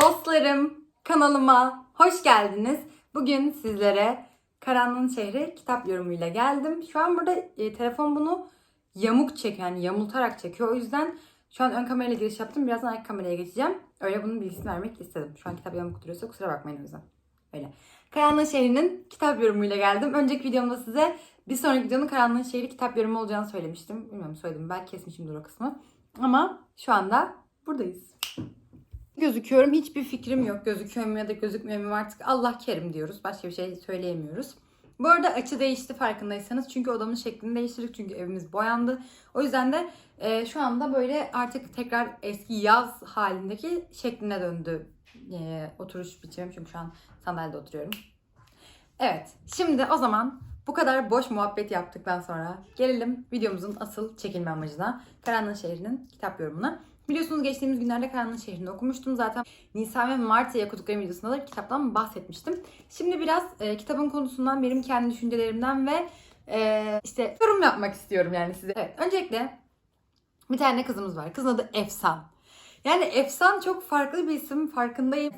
Dostlarım kanalıma hoş geldiniz. Bugün sizlere Karanlığın Şehri kitap yorumuyla geldim. Şu an burada e, telefon bunu yamuk çekiyor yani yamultarak çekiyor. O yüzden şu an ön kamerayla giriş yaptım. Birazdan arka kameraya geçeceğim. Öyle bunun bilgisini vermek istedim. Şu an kitap yamuk duruyorsa kusura bakmayın o yüzden. Öyle. Karanlığın Şehri'nin kitap yorumuyla geldim. Önceki videomda size bir sonraki videonun Karanlığın Şehri kitap yorumu olacağını söylemiştim. Bilmiyorum söyledim. Belki kesmişimdir o kısmı. Ama şu anda buradayız gözüküyorum. Hiçbir fikrim yok. Gözüküyor ya da gözükmüyor mu artık Allah kerim diyoruz. Başka bir şey söyleyemiyoruz. Bu arada açı değişti farkındaysanız. Çünkü odamın şeklini değiştirdik. Çünkü evimiz boyandı. O yüzden de e, şu anda böyle artık tekrar eski yaz halindeki şekline döndü e, oturuş biçimim. Çünkü şu an sandalyede oturuyorum. Evet. Şimdi o zaman bu kadar boş muhabbet yaptıktan sonra gelelim videomuzun asıl çekilme amacına. Karanlığın Şehri'nin kitap yorumuna. Biliyorsunuz geçtiğimiz günlerde Karanlığın Şehri'ni okumuştum. Zaten Nisan ve Mart ayı okuduklarım videosunda da kitaptan bahsetmiştim. Şimdi biraz e, kitabın konusundan, benim kendi düşüncelerimden ve e, işte yorum yapmak istiyorum yani size. Evet, öncelikle bir tane kızımız var. Kızın adı Efsan. Yani Efsan çok farklı bir isim farkındayım.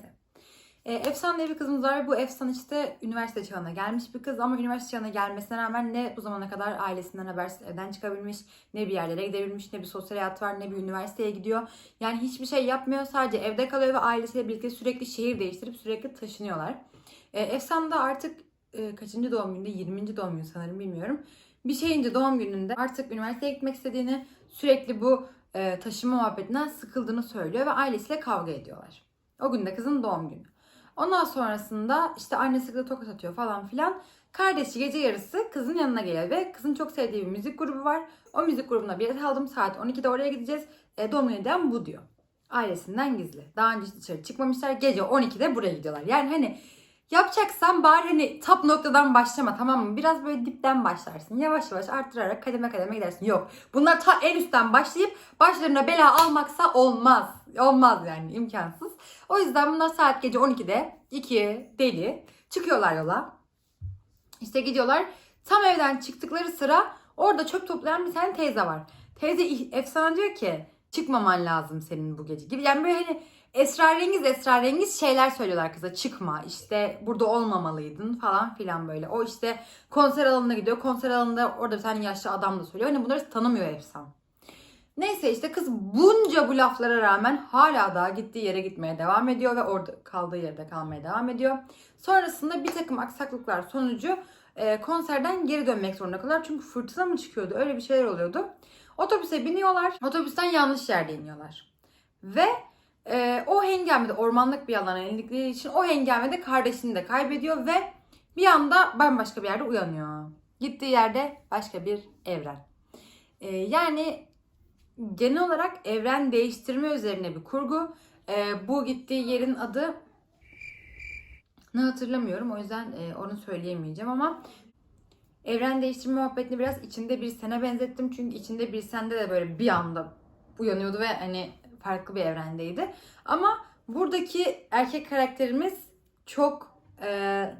E, Efsan bir kızımız var. Bu Efsan işte üniversite çağına gelmiş bir kız ama üniversite çağına gelmesine rağmen ne bu zamana kadar ailesinden habersiz evden çıkabilmiş, ne bir yerlere gidebilmiş, ne bir sosyal hayat var, ne bir üniversiteye gidiyor. Yani hiçbir şey yapmıyor. Sadece evde kalıyor ve ailesiyle birlikte sürekli şehir değiştirip sürekli taşınıyorlar. E, Efsan da artık e, kaçıncı doğum gününde? 20. doğum günü sanırım bilmiyorum. Bir şeyince doğum gününde artık üniversiteye gitmek istediğini, sürekli bu e, taşıma muhabbetinden sıkıldığını söylüyor ve ailesiyle kavga ediyorlar. O gün de kızın doğum günü. Ondan sonrasında işte annesi de tokat atıyor falan filan. Kardeşi gece yarısı kızın yanına geliyor ve kızın çok sevdiği bir müzik grubu var. O müzik grubuna bilet aldım. Saat 12'de oraya gideceğiz. E, hediyem bu diyor. Ailesinden gizli. Daha önce dışarı çıkmamışlar. Gece 12'de buraya gidiyorlar. Yani hani yapacaksan bari hani tap noktadan başlama tamam mı? Biraz böyle dipten başlarsın. Yavaş yavaş arttırarak kademe kademe gidersin. Yok. Bunlar ta en üstten başlayıp başlarına bela almaksa olmaz. Olmaz yani imkansız. O yüzden bunlar saat gece 12'de 2 deli çıkıyorlar yola. İşte gidiyorlar. Tam evden çıktıkları sıra orada çöp toplayan bir tane teyze var. Teyze efsane diyor ki çıkmaman lazım senin bu gece gibi. Yani böyle hani esrarengiz esrarengiz şeyler söylüyorlar kıza. Çıkma işte burada olmamalıydın falan filan böyle. O işte konser alanına gidiyor. Konser alanında orada bir tane yaşlı adam da söylüyor. Hani bunları tanımıyor Efsan. Neyse işte kız bunca bu laflara rağmen hala daha gittiği yere gitmeye devam ediyor ve orada kaldığı yerde kalmaya devam ediyor. Sonrasında bir takım aksaklıklar sonucu e, konserden geri dönmek zorunda kalıyorlar. Çünkü fırtına mı çıkıyordu öyle bir şeyler oluyordu. Otobüse biniyorlar. Otobüsten yanlış yerde iniyorlar. Ve e, o hengamede ormanlık bir alana indikleri için o hengamede kardeşini de kaybediyor ve bir anda bambaşka bir yerde uyanıyor. Gittiği yerde başka bir evren. E, yani genel olarak evren değiştirme üzerine bir kurgu. Ee, bu gittiği yerin adı ne hatırlamıyorum o yüzden e, onu söyleyemeyeceğim ama evren değiştirme muhabbetini biraz içinde bir sene benzettim. Çünkü içinde bir sende de böyle bir anda uyanıyordu ve hani farklı bir evrendeydi. Ama buradaki erkek karakterimiz çok e,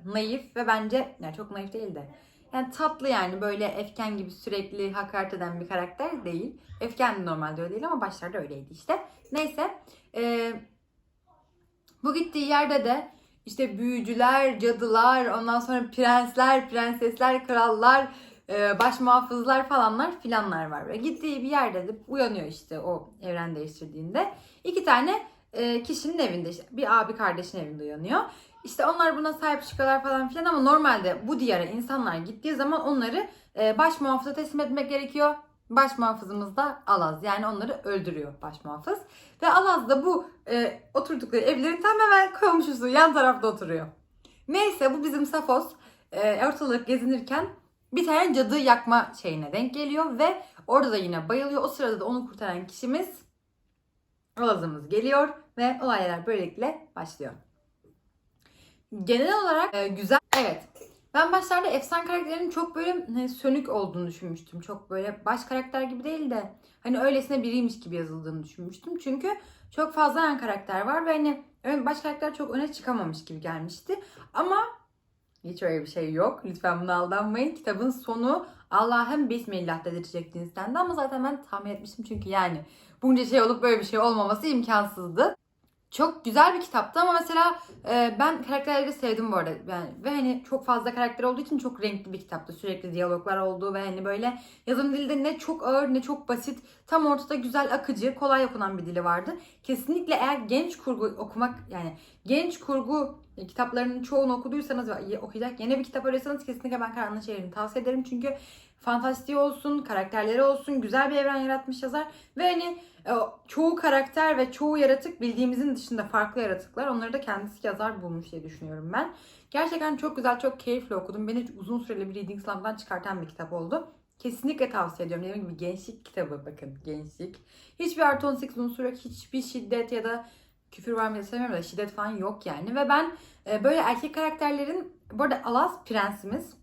naif ve bence yani çok naif değil de yani tatlı yani böyle Efken gibi sürekli hakaret eden bir karakter değil. Efken de normalde öyle değil ama başlarda öyleydi işte. Neyse. e, bu gittiği yerde de işte büyücüler, cadılar, ondan sonra prensler, prensesler, krallar, baş muhafızlar falanlar filanlar var. Ve gittiği bir yerde de uyanıyor işte o evren değiştirdiğinde. İki tane e, kişinin evinde işte bir abi kardeşin evinde uyanıyor. İşte onlar buna sahip çıkıyorlar falan filan ama normalde bu diyara insanlar gittiği zaman onları e, baş muhafıza teslim etmek gerekiyor. Baş muhafızımız da Alaz. Yani onları öldürüyor baş muhafız. Ve Alaz da bu e, oturdukları evlerin tam hemen komşusu yan tarafta oturuyor. Neyse bu bizim Safos e, ortalık gezinirken bir tane cadı yakma şeyine denk geliyor ve orada da yine bayılıyor. O sırada da onu kurtaran kişimiz Alaz'ımız geliyor ve olaylar böylelikle başlıyor. Genel olarak e, güzel. Evet. Ben başlarda efsane karakterinin çok böyle hani, sönük olduğunu düşünmüştüm. Çok böyle baş karakter gibi değil de hani öylesine biriymiş gibi yazıldığını düşünmüştüm. Çünkü çok fazla yan karakter var ve hani baş karakter çok öne çıkamamış gibi gelmişti. Ama hiç öyle bir şey yok. Lütfen buna aldanmayın. Kitabın sonu Allah'ım Bismillah dedirtecek cinstendi ama zaten ben tahmin etmiştim çünkü yani bunca şey olup böyle bir şey olmaması imkansızdı. Çok güzel bir kitaptı ama mesela e, ben karakterleri sevdim bu arada. Yani, ve hani çok fazla karakter olduğu için çok renkli bir kitaptı. Sürekli diyaloglar olduğu ve hani böyle yazım dili de ne çok ağır ne çok basit. Tam ortada güzel, akıcı, kolay okunan bir dili vardı. Kesinlikle eğer genç kurgu okumak yani genç kurgu kitaplarının çoğunu okuduysanız ve okuyacak yeni bir kitap arıyorsanız kesinlikle ben Karanlık Şehir'ini tavsiye ederim. Çünkü fantastiği olsun, karakterleri olsun, güzel bir evren yaratmış yazar. Ve hani çoğu karakter ve çoğu yaratık bildiğimizin dışında farklı yaratıklar. Onları da kendisi yazar bulmuş diye düşünüyorum ben. Gerçekten çok güzel, çok keyifli okudum. Beni uzun süreli bir reading slump'dan çıkartan bir kitap oldu. Kesinlikle tavsiye ediyorum. Dediğim gibi gençlik kitabı bakın gençlik. Hiçbir artı 18 unsuru yok. Hiçbir şiddet ya da küfür var mı istemiyorum da şiddet falan yok yani. Ve ben e, böyle erkek karakterlerin bu arada Alas prensimiz.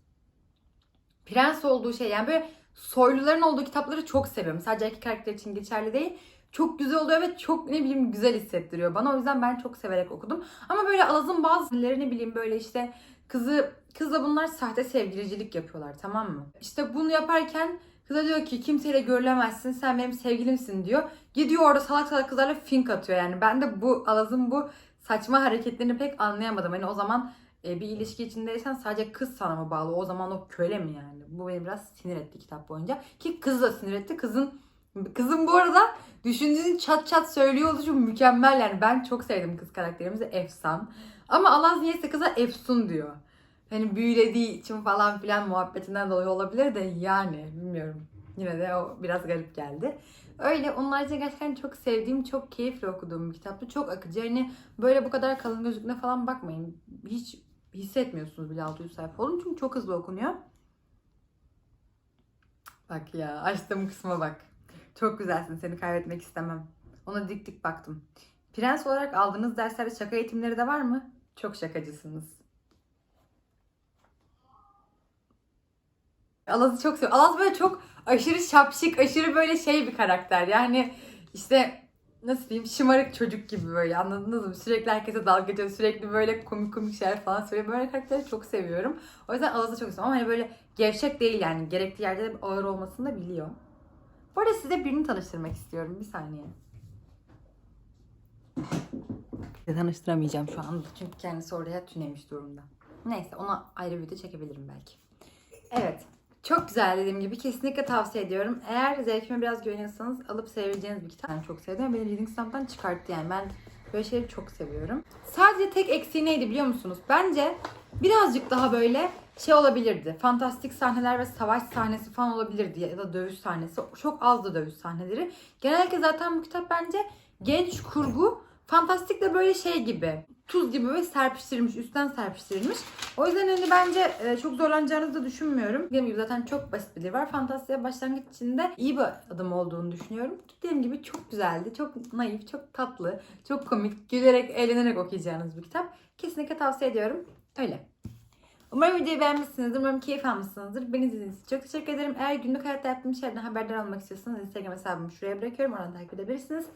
Prens olduğu şey yani böyle soyluların olduğu kitapları çok seviyorum. Sadece erkek karakter için geçerli değil. Çok güzel oluyor ve çok ne bileyim güzel hissettiriyor bana. O yüzden ben çok severek okudum. Ama böyle Alaz'ın bazıları ne bileyim böyle işte kızı kızla bunlar sahte sevgilicilik yapıyorlar tamam mı? İşte bunu yaparken kıza diyor ki kimseyle görülemezsin sen benim sevgilimsin diyor. Gidiyor orada salak salak kızlarla fink atıyor yani. Ben de bu Alaz'ın bu saçma hareketlerini pek anlayamadım. Hani o zaman e, bir ilişki içindeysen sadece kız sana mı bağlı? O zaman o köle mi yani? Bu beni biraz sinir etti kitap boyunca. Ki kız da sinir etti. Kızın Kızım bu arada düşündüğün çat çat söylüyor oluşu mükemmel yani. Ben çok sevdim kız karakterimizi Efsan. Ama Alaz niyeyse kıza Efsun diyor. Hani büyülediği için falan filan muhabbetinden dolayı olabilir de yani bilmiyorum. Yine de o biraz garip geldi. Öyle onun haricinde gerçekten çok sevdiğim, çok keyifli okuduğum bir kitaptı. Çok akıcı. Hani böyle bu kadar kalın gözlükle falan bakmayın. Hiç hissetmiyorsunuz bile 600 sayfa olun çünkü çok hızlı okunuyor. Bak ya açtığım kısma bak. Çok güzelsin seni kaybetmek istemem. Ona dik dik baktım. Prens olarak aldığınız derslerde şaka eğitimleri de var mı? Çok şakacısınız. Alaz'ı çok seviyorum. Alaz böyle çok aşırı şapşik, aşırı böyle şey bir karakter. Yani işte nasıl diyeyim şımarık çocuk gibi böyle anladınız mı? Sürekli herkese dalga geçiyor. Sürekli böyle komik komik şeyler falan söylüyor. Böyle karakteri çok seviyorum. O yüzden Alaz'ı çok seviyorum. Ama hani böyle gevşek değil yani. Gerektiği yerde de ağır olmasını da biliyor. Bu arada size birini tanıştırmak istiyorum. Bir saniye. Size tanıştıramayacağım şu anda. Çünkü kendisi oraya tünemiş durumda. Neyse ona ayrı bir video çekebilirim belki. Evet. Çok güzel dediğim gibi kesinlikle tavsiye ediyorum. Eğer zevkime biraz güveniyorsanız alıp sevebileceğiniz bir kitap. Ben çok sevdim. Beni Reading Slump'tan çıkarttı yani. Ben böyle şeyleri çok seviyorum. Sadece tek eksiği neydi biliyor musunuz? Bence birazcık daha böyle şey olabilirdi. Fantastik sahneler ve savaş sahnesi falan olabilirdi ya da dövüş sahnesi. Çok azdı dövüş sahneleri. Genellikle zaten bu kitap bence genç kurgu fantastik de böyle şey gibi. Tuz gibi böyle serpiştirilmiş, üstten serpiştirilmiş. O yüzden hani bence e, çok zorlanacağınızı da düşünmüyorum. Dediğim gibi zaten çok basit bir dil var. Fantastiğe başlangıç için de iyi bir adım olduğunu düşünüyorum. Dediğim gibi çok güzeldi. Çok naif, çok tatlı, çok komik, gülerek, eğlenerek okuyacağınız bir kitap. Kesinlikle tavsiye ediyorum. Öyle. Umarım videoyu beğenmişsinizdir. Umarım keyif almışsınızdır. Beni izlediğiniz için çok teşekkür ederim. Eğer günlük hayatta yaptığım şeylerden haberdar olmak istiyorsanız Instagram hesabımı şuraya bırakıyorum. Oradan takip edebilirsiniz.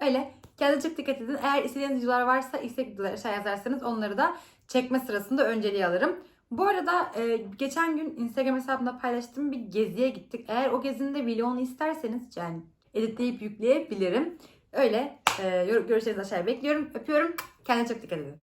Öyle. Kendinize çok dikkat edin. Eğer istediğiniz videolar varsa istek videoları yazarsanız onları da çekme sırasında önceliğe alırım. Bu arada e, geçen gün Instagram hesabımda paylaştığım bir geziye gittik. Eğer o gezinin de vlogunu isterseniz yani editleyip yükleyebilirim. Öyle. E, görüşlerinizi aşağıya bekliyorum. Öpüyorum. Kendinize çok dikkat edin.